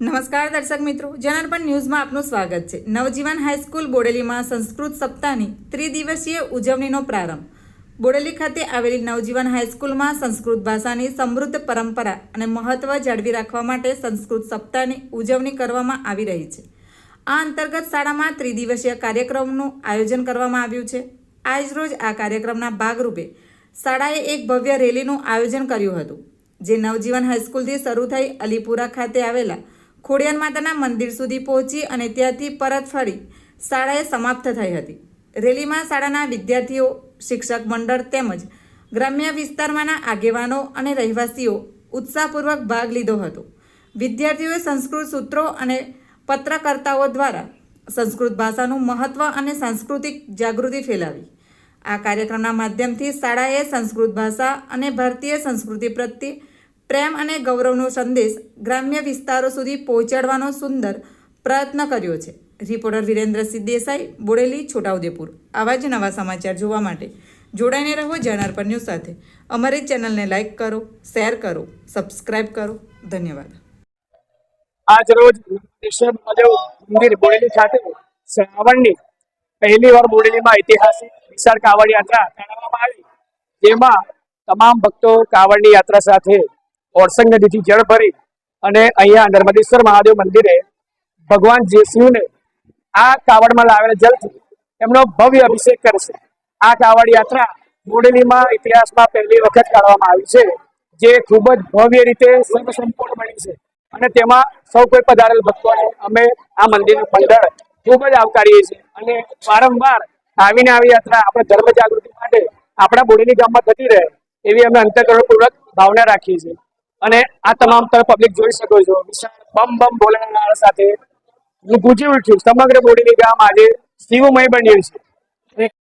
નમસ્કાર દર્શક મિત્રો, જનાર્પણ ન્યૂઝમાં આપનું સ્વાગત છે. નવજીવન હાઈસ્કૂલ બોડેલીમાં સંસ્કૃત સપ્તાહની ત્રિદિવસીય ઉજવણીનો પ્રારંભ. બોડેલી ખાતે આવેલી નવજીવન હાઈસ્કૂલમાં સંસ્કૃત ભાષાની સમૃદ્ધ પરંપરા અને મહત્ત્વ જાળવી રાખવા માટે સંસ્કૃત સપ્તાહની ઉજવણી કરવામાં આવી રહી છે. આ અંતર્ગત શાળામાં ત્રિદિવસીય કાર્યક્રમનું આયોજન કરવામાં આવ્યું છે. આજરોજ આ કાર્યક્રમના ભાગરૂપે શાળાએ એક ભવ્ય રેલીનું આયોજન કર્યું હતું, જે નવજીવન હાઈસ્કૂલથી શરૂ થઈ અલીપુરા ખાતે આવેલા ખોડિયાર માતાના મંદિર સુધી પહોંચી અને ત્યાંથી પરત ફરી શાળાએ સમાપ્ત થઈ હતી. રેલીમાં શાળાના વિદ્યાર્થીઓ, શિક્ષક મંડળ તેમજ ગ્રામ્ય વિસ્તારમાંના આગેવાનો અને રહેવાસીઓ ઉત્સાહપૂર્વક ભાગ લીધો હતો. વિદ્યાર્થીઓએ સંસ્કૃત સૂત્રો અને પત્રકર્તાઓ દ્વારા સંસ્કૃત ભાષાનું મહત્ત્વ અને સાંસ્કૃતિક જાગૃતિ ફેલાવી. આ કાર્યક્રમના માધ્યમથી શાળાએ સંસ્કૃત ભાષા અને ભારતીય સંસ્કૃતિ પ્રત્યે પ્રેમ અને ગૌરવનો સંદેશ ગ્રામ્ય વિસ્તારો સુધી પહોંચાડવાનો સુંદર પ્રયત્ન કર્યો છે. રિપોર્ટર વિરેન્દ્રસિંહ દેસાઈ, બોડેલી, છોટાઉદેપુર. આવા જ નવા સમાચાર જોવા માટે જોડાઈને રહો જનાર્પણ ન્યૂઝ સાથે. અમારી ચેનલને લાઇક કરો, શેર કરો, સબસ્ક્રાઇબ કરો. ધન્યવાદ. આજ રોજ કેશવ મહાદેવ મંદિર બોડેલી ખાતે શ્રાવણની પહેલી વાર બોડેલીમાં ઐતિહાસિક વિશાળ કાવડ યાત્રા કાઢવામાં આવી. જેમાં તમામ ભક્તો કાવડની યાત્રા સાથે ઓરસંગ નદીથી જળ ભરી અને અહીંયા નર્મદેશ્વર મહાદેવ મંદિરે ભગવાન જેસુને આ કાવડમાં લાવેલા જલથી એમનો ભવ્ય અભિષેક કરશે. આ કાવડ યાત્રા બોડેલીમાં ઇતિહાસમાં પહેલી વખત કાઢવામાં આવી છે, જે ખૂબ જ ભવ્ય રીતે સર્વસંપૂર્ણ બની છે. અને તેમાં સૌ કોઈ પધારેલ ભક્તોને અમે આ મંદિરનું મંડળ ખૂબ જ આવકારીએ છીએ. અને વારંવાર આવીને આવી યાત્રા આપણે ધર્મ જાગૃતિ માટે આપણા બોડેલી ગામમાં થતી રહે, એવી અમે અંતકરણપૂર્વક ભાવના રાખીએ છીએ. અને આ તમામ તમે પબ્લિક જોઈ શકો છો. વિશાળ બમ બમ ભોલેનાથ સાથે હું ગુંજી ઉઠ્યું. સમગ્ર બોડેલી ગામ આજે શિવમય બન્યું છે.